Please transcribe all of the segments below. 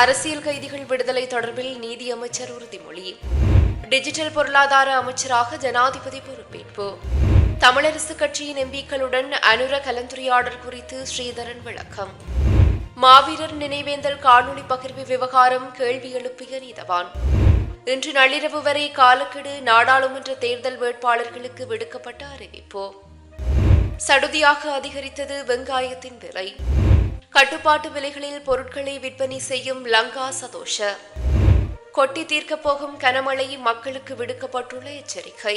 அரசியல் கைதிகள் விடுதலை தொடர்பில் நீதி அமைச்சர் உறுதிமொழி. டிஜிட்டல் பொருளாதார அமைச்சராக ஜனாதிபதி பொறுப்பேற்பு. தமிழரசு கட்சியின் எம்பிக்களுடன் அனுர கலந்துரையாடல் குறித்து ஸ்ரீதரன் விளக்கம். மாவீரர் நினைவேந்தல் காணொலி பகிர்வு விவகாரம் கேள்வி எழுப்பிய நீதவான். இன்று நள்ளிரவு வரை காலக்கெடு நாடாளுமன்ற தேர்தல் வேட்பாளர்களுக்கு விடுக்கப்பட்ட அறிவிப்பு. சடுதியாக அதிகரித்தது வெங்காயத்தின் விலை. கட்டுப்பாட்டு விலைகளில் பொருட்களை விற்பனை செய்யும் லங்கா சதோஷ. கொட்டி தீர்க்கப் போகும் கனமழை மக்களுக்கு விடுக்கப்பட்டுள்ள எச்சரிக்கை.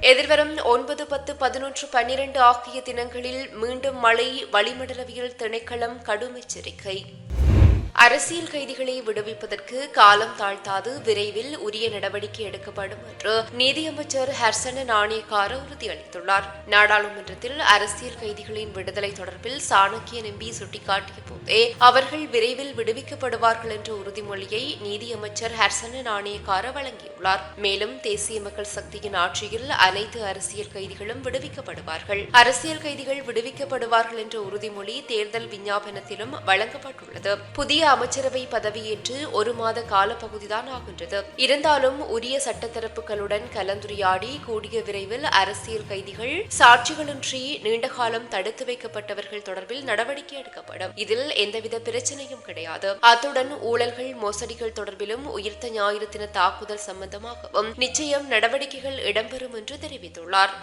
எதிர்வரும் ஒன்பது பத்து பதினொன்று பன்னிரண்டு ஆகிய தினங்களில் மீண்டும் மழை வளிமண்டலவியல் திணைக்களம் கடும் எச்சரிக்கை. அரசியல் கைதிகளை விடுவிப்பதற்கு காலம் தாழ்த்தாது விரைவில் உரிய நடவடிக்கை எடுக்கப்படும் என்று நீதியமைச்சர் ஹர்சன நாணயக்கார உறுதியளித்துள்ளார். நாடாளுமன்றத்தில் அரசியல் கைதிகளின் விடுதலை தொடர்பில் சாணக்கிய நம்பி சுட்டிக்காட்டிய போதே அவர்கள் விரைவில் விடுவிக்கப்படுவார்கள் என்ற உறுதிமொழியை நீதியமைச்சர் ஹர்சன நாணயக்கார வழங்கியுள்ளார். மேலும் தேசிய மக்கள் சக்தியின் ஆட்சியில் அனைத்து அரசியல் கைதிகளும் விடுவிக்கப்படுவார்கள். அரசியல் கைதிகள் விடுவிக்கப்படுவார்கள் என்ற உறுதிமொழி தேர்தல் விஞ்ஞாபனத்திலும் வழங்கப்பட்டுள்ளது. புதிய அமைச்சரவை பதவியேற்று ஒரு மாத காலப்பகுதிதான் ஆகின்றது. இருந்தாலும் உரிய சட்டத்தரப்புகளுடன் கலந்துரையாடி கூடிய விரைவில் அரசியல் கைதிகள் சாட்சிகளின்றி நீண்டகாலம் தடுத்து வைக்கப்பட்டவர்கள் தொடர்பில் நடவடிக்கை எடுக்கப்படும். இதில் எந்தவித பிரச்சனையும் கிடையாது. அத்துடன் ஊழல்கள் மோசடிகள் தொடர்பிலும் உயிர்த்த ஞாயிறு தின தாக்குதல் சம்பந்தமாகவும் நிச்சயம் நடவடிக்கைகள் இடம்பெறும் என்று தெரிவித்துள்ளார்.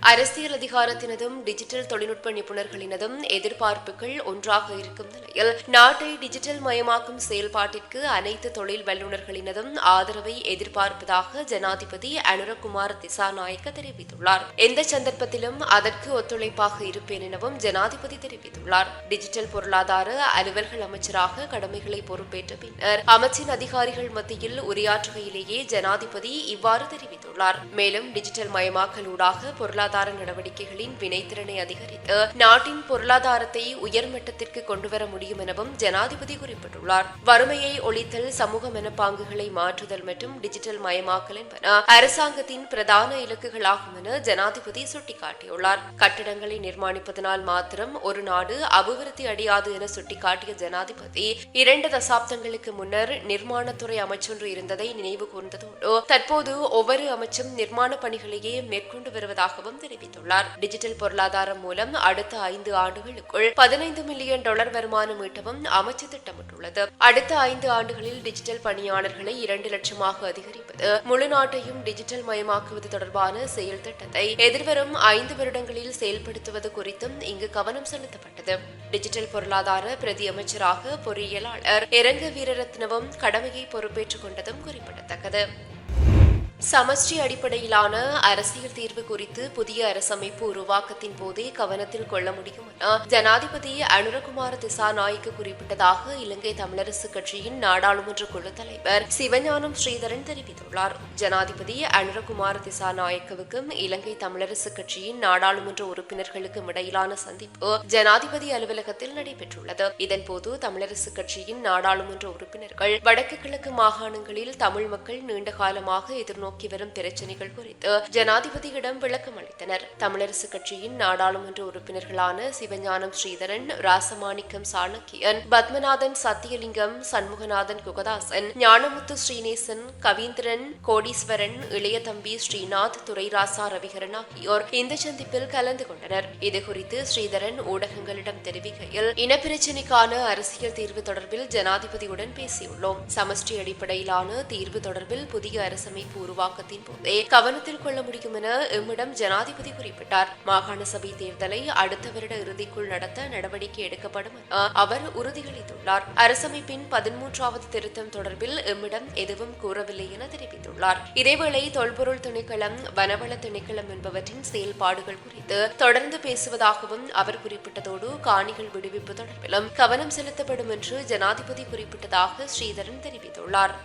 அரசியல் அதிகாரத்தினதும் டிஜிட்டல் தொழில்நுட்ப நிபுணர்களினதும் எதிர்பார்ப்புகள் ஒன்றாக இருக்கும் நிலையில் நாட்டை டிஜிட்டல் மயமாக்கும் செயல்பாட்டிற்கு அனைத்து தொழில் வல்லுநர்களினதும் ஆதரவை எதிர்பார்ப்பதாக ஜனாதிபதி அனுரகுமார் திசாநாயக்க தெரிவித்துள்ளார். எந்த சந்தர்ப்பத்திலும் அதற்கு ஒத்துழைப்பாக இருப்பேன் எனவும் ஜனாதிபதி தெரிவித்துள்ளார். டிஜிட்டல் பொருளாதார அலுவல்கள் அமைச்சராக கடமைகளை பொறுப்பேற்ற பின்னர் அமைச்சின் அதிகாரிகள் மத்தியில் உரையாற்றுகையிலேயே ஜனாதிபதி இவ்வாறு தெரிவித்துள்ளார். மேலும் டிஜிட்டல் மயமாக்கலூடாக பொருளாதார நடவடிக்கைகளின் வினைத்திறனை அதிகரித்து நாட்டின் பொருளாதாரத்தை உயர்மட்டத்திற்கு கொண்டுவர முடியும் எனவும் ஜனாதிபதி குறிப்பிட்டுள்ளார். வறுமையை ஒழித்தல் சமூக மனப்பாங்குகளை மாற்றுதல் மற்றும் டிஜிட்டல் மயமாக்கல் என்பன அரசாங்கத்தின் பிரதான இலக்குகளாகும் என ஜனாதிபதி சுட்டிக்காட்டியுள்ளார். கட்டிடங்களை நிர்மாணிப்பதனால் மாத்திரம் ஒரு நாடு அபிவிருத்தி அடையாது என சுட்டிக்காட்டிய ஜனாதிபதி இரண்டு தசாப்தங்களுக்கு முன்னர் நிர்மாணத்துறை அமைச்சொன்று இருந்ததை நினைவு கூர்ந்ததோடு தற்போது ஒவ்வொரு அமைச்சும் நிர்மாண பணிகளையே மேற்கொண்டு வருவதாகவும் தெரிவித்துள்ளார். டிஜிட்டல் பொருளாதாரம் மூலம் அடுத்த ஐந்து ஆண்டுகளுக்குள் பதினைந்து மில்லியன் டாலர் வருமானம் ஈட்டவும் அமைச்சு திட்டமிட்டுள்ளது. அடுத்த ஐந்து ஆண்டுகளில் டிஜிட்டல் பணியாளர்களை இரண்டு லட்சமாக அதிகரிப்பது முழு நாட்டையும் டிஜிட்டல் மயமாக்குவது தொடர்பான செயல் திட்டத்தை எதிர்வரும் ஐந்து வருடங்களில் செயல்படுத்துவது குறித்தும் இங்கு கவனம் செலுத்தப்பட்டது. டிஜிட்டல் பொருளாதார பிரதி அமைச்சராக பொறியியலாளர் இரங்க வீரரத்னவும் கடமையை பொறுப்பேற்றுக் கொண்டதும் குறிப்பிடத்தக்கது. சமஷ்டி அடிப்படையிலான அரசியல் தீர்வு குறித்து புதிய அரசமைப்பு உருவாக்கத்தின் போதே கவனத்தில் கொள்ள முடியும் என ஜனாதிபதி அனுரகுமார திசாநாயக்க குறிப்பிட்டதாக இலங்கை தமிழரசு கட்சியின் நாடாளுமன்ற குழு தலைவர் சிவஞானம் ஸ்ரீதரன் தெரிவித்துள்ளார். ஜனாதிபதி அனுரகுமார திசாநாயக்கவுக்கும் இலங்கை தமிழரசு கட்சியின் நாடாளுமன்ற உறுப்பினர்களுக்கும் இடையிலான சந்திப்பு ஜனாதிபதி அலுவலகத்தில் நடைபெற்றுள்ளது. இதன்போது தமிழரசு கட்சியின் நாடாளுமன்ற உறுப்பினர்கள் வடக்கு கிழக்கு மாகாணங்களில் தமிழ் மக்கள் நீண்ட காலமாக எதிர்நோக்கி நோக்கி வரும் பிரச்சினைகள் குறித்து ஜனாதிபதியிடம் விளக்கம் அளித்தனர். தமிழரசு கட்சியின் நாடாளுமன்ற உறுப்பினர்களான சிவஞானம் ஸ்ரீதரன் ராசமாணிக்கம் சாணக்கியன் பத்மநாதன் சத்தியலிங்கம் சண்முகநாதன் குகதாசன் ஞானமுத்து ஸ்ரீநேசன் கவீந்திரன் கோடீஸ்வரன் இளையதம்பி ஸ்ரீநாத் துரைராசா ரவிகரன் ஆகியோர் இந்த சந்திப்பில் கலந்து கொண்டனர். இதுகுறித்து ஸ்ரீதரன் ஊடகங்களிடம் தெரிவிக்கையில் இனப்பிரச்சினைக்கான அரசியல் தீர்வு தொடர்பில் ஜனாதிபதியுடன் பேசியுள்ளோம். சமஷ்டி அடிப்படையிலான தீர்வு தொடர்பில் புதிய அரசமைப்பு உருவாக்கத்தின் போதே கவனத்தில் கொள்ள முடியும் என எம்மிடம் ஜனாதிபதி குறிப்பிட்டார். மாகாண சபை தேர்தலை அடுத்த வருட இறுதிக்குள் நடத்த நடவடிக்கை எடுக்கப்படும் என அவர் உறுதியளித்துள்ளார். அரசமைப்பின் பதிமூன்றாவது திருத்தம் தொடர்பில் எம்மிடம் எதுவும் கூறவில்லை என தெரிவித்துள்ளார். இதேவேளை தொல்பொருள் திணைக்களம் வனவள திணைக்களம் என்பவற்றின் செயல்பாடுகள் குறித்து தொடர்ந்து பேசுவதாகவும் அவர் குறிப்பிட்டதோடு காணிகள் விடுவிப்பு தொடர்பிலும் கவனம் செலுத்தப்படும் என்று ஜனாதிபதி குறிப்பிட்டதாக ஸ்ரீதரன் தெரிவித்துள்ளார்.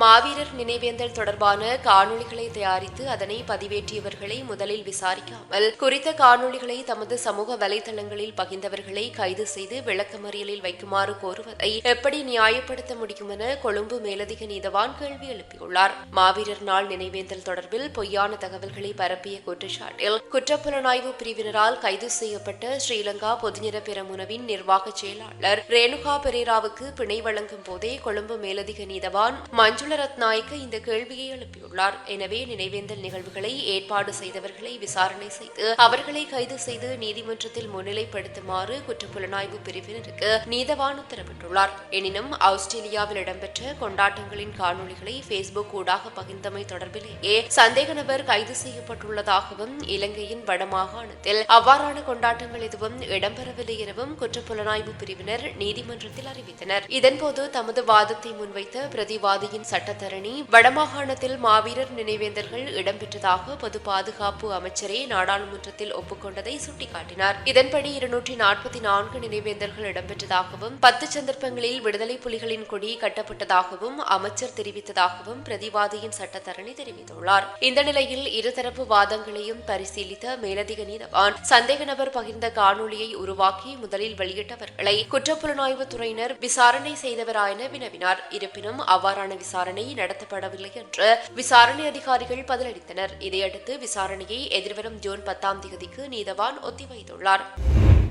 மாவீரர் நினைவேந்தல் தொடர்பான காணொளிகளை தயாரித்து அதனை பதிவேற்றியவர்களை முதலில் விசாரிக்காமல் குறித்த காணொளிகளை தமது சமூக வலைதளங்களில் பகிர்ந்தவர்களை கைது செய்து விளக்கமறியலில் வைக்குமாறு கோருவதை எப்படி நியாயப்படுத்த முடியும் என கொழும்பு மேலதிக நீதவான் கேள்வி எழுப்பியுள்ளார். மாவீரர் நாள் நினைவேந்தல் தொடர்பில் பொய்யான தகவல்களை பரப்பிய குற்றச்சாட்டில் குற்றப்புலனாய்வு பிரிவினரால் கைது செய்யப்பட்ட ஸ்ரீலங்கா பொதுநிற பெரமுனவின் நிர்வாக செயலாளர் ரேணுகா பெரேராவுக்கு பிணை வழங்கும் போதே கொழும்பு மேலதிக நீதவான் மஞ்சுள ரத்நாயக்க இந்த கேள்வியை எழுப்பியுள்ளார். எனவே நினைவேந்தல் நிகழ்வுகளை ஏற்பாடு செய்தவர்களை விசாரணை செய்து அவர்களை கைது செய்து நீதிமன்றத்தில் முன்னிலைப்படுத்துமாறு குற்றப்புலனாய்வு பிரிவினருக்கு நீதவான் உத்தரவிட்டுள்ளார். எனினும் ஆஸ்திரேலியாவில் இடம்பெற்ற கொண்டாட்டங்களின் காணொளிகளை பேஸ்புக் ஊடாக பகிர்ந்தமை தொடர்பிலேயே சந்தேக நபர் கைது செய்யப்பட்டுள்ளதாகவும் இலங்கையின் வடமாகாணத்தில் அவ்வாறான கொண்டாட்டங்கள் எதுவும் இடம்பெறவில்லை எனவும் குற்றப்புலனாய்வு பிரிவினர் நீதிமன்றத்தில் அறிவித்தனர். இதன்போது தமது வாதத்தை முன்வைத்த பிரதிவாதியின் சட்டத்தரணி வடமாகாணத்தில் மாவீரர் நினைவேந்தல்கள் இடம்பெற்றதாக பொது பாதுகாப்பு அமைச்சரே நாடாளுமன்றத்தில் ஒப்புக்கொண்டதை சுட்டிக்காட்டினார். இதன்படி இருநூற்றி நாற்பத்தி நான்கு நினைவேந்தல்கள் இடம்பெற்றதாகவும் பத்து சந்தர்ப்பங்களில் விடுதலை புலிகளின் கொடி கட்டப்பட்டதாகவும் அமைச்சர் தெரிவித்ததாகவும் பிரதிவாதியின் சட்டத்தரணி தெரிவித்துள்ளார். இந்த நிலையில் இருதரப்பு வாதங்களையும் பரிசீலித்த மேலதிக நீதவான் சந்தேக நபர் பகிர்ந்த காணொளியை உருவாக்கி முதலில் வெளியிட்டவர்களை குற்றப்புலனாய்வு துறையினர் விசாரணை செய்தவராயின வினவினார். இருப்பினும் அவ்வாறான விசாரணை நடத்தப்படவில்லை என்று விசாரணை அதிகாரிகள் பதிலளித்தனர். இதையடுத்து விசாரணையை எதிர்வரும் ஜூன் பத்தாம் தேதிக்கு நீதவான் ஒத்திவைத்துள்ளார்.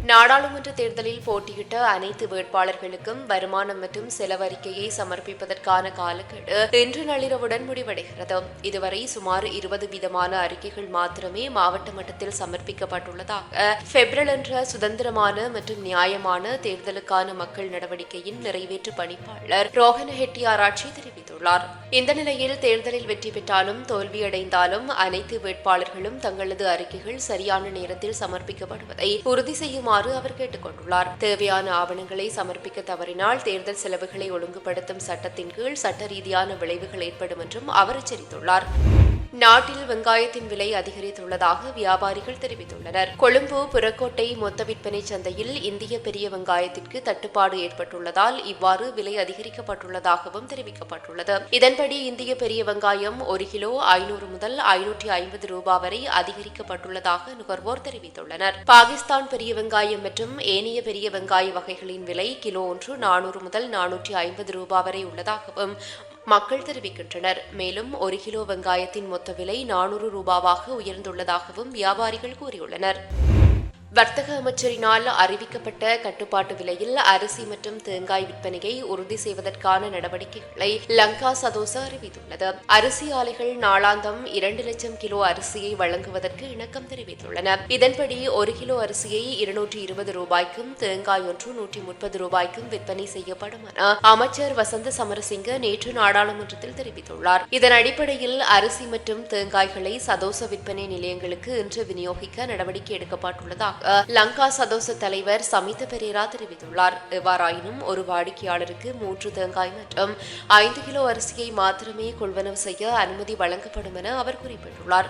நாடாளுமன்ற தேர்தலில் போட்டியிட்ட அனைத்து வேட்பாளர்களுக்கும் வருமானம் மற்றும் செலவறிக்கையை சமர்ப்பிப்பதற்கான காலக்கெடு இன்று நள்ளிரவுடன் முடிவடைகிறது. இதுவரை சுமார் இருபது விதமான அறிக்கைகள் மாத்திரமே மாவட்ட மட்டத்தில் சமர்ப்பிக்கப்பட்டுள்ளதாக பெப்ரல் என்ற சுதந்திரமான மற்றும் நியாயமான தேர்தலுக்கான மக்கள் நடவடிக்கையின் நிறைவேற்று பணிப்பாளர் ரோஹன் ஹெட்டி ஆராய்ச்சி தெரிவித்துள்ளார். இந்த நிலையில் தேர்தலில் வெற்றி பெற்றாலும் தோல்வியடைந்தாலும் அனைத்து வேட்பாளர்களும் தங்களது அறிக்கைகள் சரியான நேரத்தில் சமர்ப்பிக்கப்படுவதை உறுதி செய்யுமாறு அவர் கேட்டுக்கொண்டுள்ளார். தேவையான ஆவணங்களை சமர்ப்பிக்க தவறினால் தேர்தல் செலவுகளை ஒழுங்குபடுத்தும் சட்டத்தின் கீழ் சட்ட ரீதியான விளைவுகள் ஏற்படும் என்றும் அவர் எச்சரித்துள்ளார். நாட்டில் வெங்காயத்தின் விலை அதிகரித்துள்ளதாக வியாபாரிகள் தெரிவித்துள்ளனர். கொழும்பு புறக்கோட்டை மொத்த விற்பனை சந்தையில் இந்திய பெரிய வெங்காயத்திற்கு தட்டுப்பாடு ஏற்பட்டுள்ளதால் இவ்வாறு விலை அதிகரிக்கப்பட்டுள்ளதாகவும் தெரிவிக்கப்பட்டுள்ளது. இதன்படி இந்திய பெரிய வெங்காயம் ஒரு கிலோ ஐநூறு முதல் ஐநூற்றி ஐம்பது ரூபாய் வரை அதிகரிக்கப்பட்டுள்ளதாக நுகர்வோர் தெரிவித்துள்ளனர். பாகிஸ்தான் பெரிய வெங்காயம் மற்றும் ஏனைய பெரிய வெங்காய வகைகளின் விலை கிலோ ஒன்று நானூறு முதல் நானூற்றி ஐம்பது ரூபாய் வரை உள்ளதாகவும் மக்கள் தெரிவிக்கின்றனர். மேலும் ஒரு கிலோ வெங்காயத்தின் மொத்த விலை நானூறு ரூபாவாக உயர்ந்துள்ளதாகவும் வியாபாரிகள் கூறியுள்ளனர். வர்த்தக அமைச்சரினால் அறிவிக்கப்பட்ட கட்டுப்பாட்டு விலையில் அரிசி மற்றும் தேங்காய் விற்பனையை உறுதி செய்வதற்கான நடவடிக்கைகளை லங்கா சதோசா அறிவித்துள்ளது. அரிசி ஆலைகள் நாளாந்தம் இரண்டு லட்சம் கிலோ அரிசியை வழங்குவதற்கு இணக்கம் தெரிவித்துள்ளன. இதன்படி ஒரு கிலோ அரிசியை இருநூற்றி இருபது ரூபாய்க்கும் தேங்காய் ஒன்று நூற்றி முப்பது ரூபாய்க்கும் விற்பனை செய்யப்படும் என அமைச்சர் வசந்த சமரசிங்க நேற்று நாடாளுமன்றத்தில் தெரிவித்துள்ளார். இதன் அடிப்படையில் அரிசி மற்றும் தேங்காய்களை சதோச விற்பனை நிலையங்களுக்கு இன்று விநியோகிக்க நடவடிக்கை எடுக்கப்பட்டுள்ளதாக லங்கா சதோச தலைவர் சமித பெரேரா தெரிவித்துள்ளார். எவ்வாறாயினும் ஒரு வாடிக்கையாளருக்கு மூன்று தேங்காய் மற்றும் ஐந்து கிலோ அரிசியை மாத்திரமே கொள்வனவு செய்ய அனுமதி வழங்கப்படும் என அவர் குறிப்பிட்டுள்ளார்.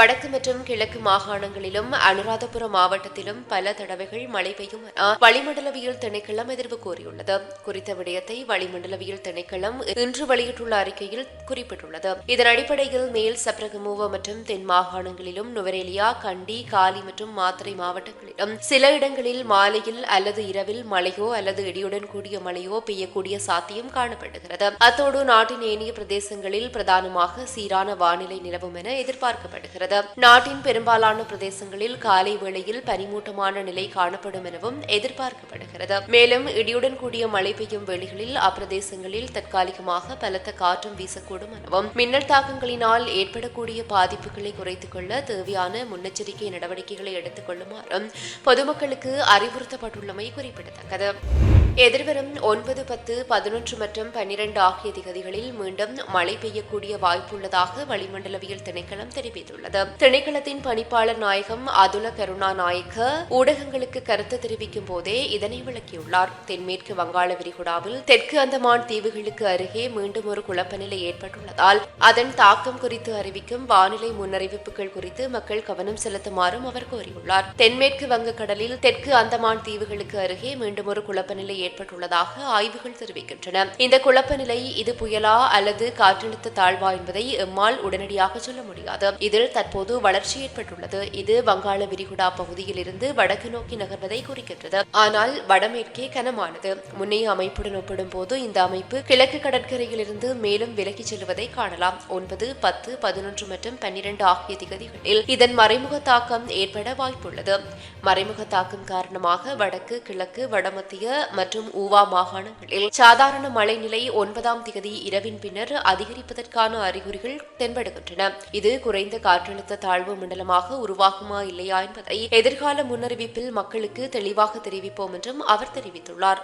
வடக்கு மற்றும் கிழக்கு மாகாணங்களிலும் அனுராதபுர மாவட்டத்திலும் பல தடவைகள் மழை பெய்யும் என வளிமண்டலவியல் திணைக்களம் எதிர்வு கூறியுள்ளது. குறித்த விடயத்தை வளிமண்டலவியல் திணைக்களம் இன்று வெளியிட்டுள்ள அறிக்கையில் குறிப்பிட்டுள்ளது. இதன் அடிப்படையில் மேல் சப்ரகமுவ மற்றும் தென் மாகாணங்களிலும் நுவரேலியா கண்டி காலி மற்றும் மாத்திரை மாவட்டங்களிலும் சில இடங்களில் மாலையில் அல்லது இரவில் மழையோ அல்லது இடியுடன் கூடிய மழையோ பெய்யக்கூடிய சாத்தியம் காணப்படுகிறது. அத்தோடு நாட்டின் ஏனைய பிரதேசங்களில் பிரதானமாக சீரான வானிலை நிலவும் என எதிர்பார்க்கப்படுகிறது. நாட்டின் பெரும்பாலான பிரதேசங்களில் காலை வேளையில் பனிமூட்டமான நிலை காணப்படும் எனவும் எதிர்பார்க்கப்படுகிறது. மேலும் இடியுடன் கூடிய மழை பெய்யும் வேளைகளில் அப்பிரதேசங்களில் தற்காலிகமாக பலத்த காற்றும் வீசக்கூடும் எனவும் மின்னல் தாக்கங்களினால் ஏற்படக்கூடிய பாதிப்புகளை குறைத்துக் கொள்ள தேவையான முன்னெச்சரிக்கை நடவடிக்கைகளை எடுத்துக் கொள்ளுமாறும் பொதுமக்களுக்கு அறிவுறுத்தப்பட்டுள்ளமை குறிப்பிடத்தக்கது. எதிர்வரும் ஒன்பது பத்து பதினொன்று மற்றும் பன்னிரண்டு ஆகிய திகதிகளில் மீண்டும் மழை பெய்யக்கூடிய வாய்ப்புள்ளதாக வளிமண்டலவியல் திணைக்களம் தெரிவித்துள்ளது. தெரிவித்துள்ளது திணைக்களத்தின் பணிப்பாளர் நாயகம் அதுல கருணா நாயக்க ஊடகங்களுக்கு கருத்து தெரிவிக்கும் போதே இதனை விளக்கியுள்ளார். தென்மேற்கு வங்காள விரிகுடாவில் தெற்கு அந்தமான் தீவுகளுக்கு அருகே மீண்டும் ஒரு குழப்பநிலை ஏற்பட்டுள்ளதால் அதன் தாக்கம் குறித்து அறிவிக்கும் வானிலை முன்னறிவிப்புகள் குறித்து மக்கள் கவனம் செலுத்துமாறும் அவர் கோரியுள்ளார். தென்மேற்கு வங்கக்கடலில் தெற்கு அந்தமான் தீவுகளுக்கு அருகே மீண்டும் ஒரு குழப்பநிலை ஏற்பட்டுள்ளதாக ஆய்வுகள் தெரிவிக்கின்றன. இந்த குழப்பநிலை இது புயலா அல்லது காற்றழுத்த தாழ்வா என்பதை எம்மால் உடனடியாக சொல்ல முடியாது. இதில் தற்போது வளர்ச்சி ஏற்பட்டுள்ளது. இது வங்காள விரிகுடா பகுதியில் இருந்து வடக்கு நோக்கி நகர்வதை குறிக்கின்றது. ஆனால் வடமேற்கே கனமானது. முன்னைய அமைப்புடன் ஒப்பிடும்போது இந்த அமைப்பு கிழக்கு கடற்கரையிலிருந்து மேலும் விலகிச் செல்வதை காணலாம். ஒன்பது பத்து பதினொன்று மற்றும் பன்னிரண்டு ஆகிய திகதிகளில் இதன் மறைமுக தாக்கம் ஏற்பட வாய்ப்புள்ளது. மறைமுக தாக்கம் காரணமாக வடக்கு கிழக்கு வடமத்திய மற்றும் ஊவா மாகாணங்களில் சாதாரண மழைநிலை ஒன்பதாம் திகதி இரவின் பின்னர் அதிகரிப்பதற்கான அறிகுறிகள் தென்படுகின்றன. இது குறைந்த காற்று காற்றழுத்த தாழ்வு மண்டலமாக உருவாகுமா இல்லையா என்பதை எதிர்கால முன்னறிவிப்பில் மக்களுக்கு தெளிவாக தெரிவிப்போம் என்றும் அவர் தெரிவித்துள்ளார்.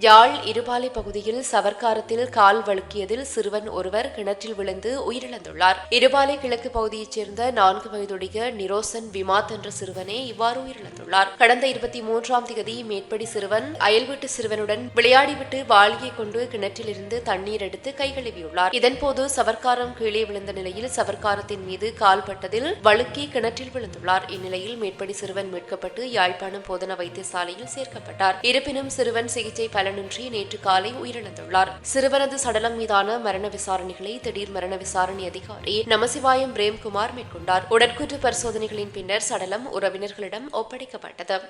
யாழ் இருபாலை பகுதியில் சவர்க்காரத்தில் கால் வழுக்கியதில் சிறுவன் ஒருவர் கிணற்றில் விழுந்து உயிரிழந்துள்ளார். இருபாலை கிழக்கு பகுதியைச் சேர்ந்த நான்கு வயதுடைய நிரோசன் விமாத் என்ற சிறுவனே இவ்வாறு உயிரிழந்துள்ளார். கடந்த இருபத்தி மூன்றாம் தேதி மேற்படி சிறுவன் அயல்வீட்டு சிறுவனுடன் விளையாடிவிட்டு வாளியை கொண்டு கிணற்றிலிருந்து தண்ணீர் எடுத்து கை கழுவியுள்ளார். இதன்போது சவர்க்காரம் கீழே விழுந்த நிலையில் சவர்க்காரத்தின் மீது கால்பட்டதில் வழுக்கி கிணற்றில் விழுந்துள்ளார். இந்நிலையில் மேற்படி சிறுவன் மீட்கப்பட்டு யாழ்ப்பாணம் போதனா வைத்தியசாலையில் சேர்க்கப்பட்டார். இருப்பினும் சிறுவன் சிகிச்சை பல பலனின்றி நேற்று காலை உயிரிழந்துள்ளார். சிறுவனது சடலம் மீதான மரண விசாரணைகளை திடீர் மரண விசாரணை அதிகாரி நமசிவாயம் பிரேம்குமார் மேற்கொண்டார். உடற்கூற்று பரிசோதனைகளின் பின்னர் சடலம் உறவினர்களிடம் ஒப்படைக்கப்பட்டது.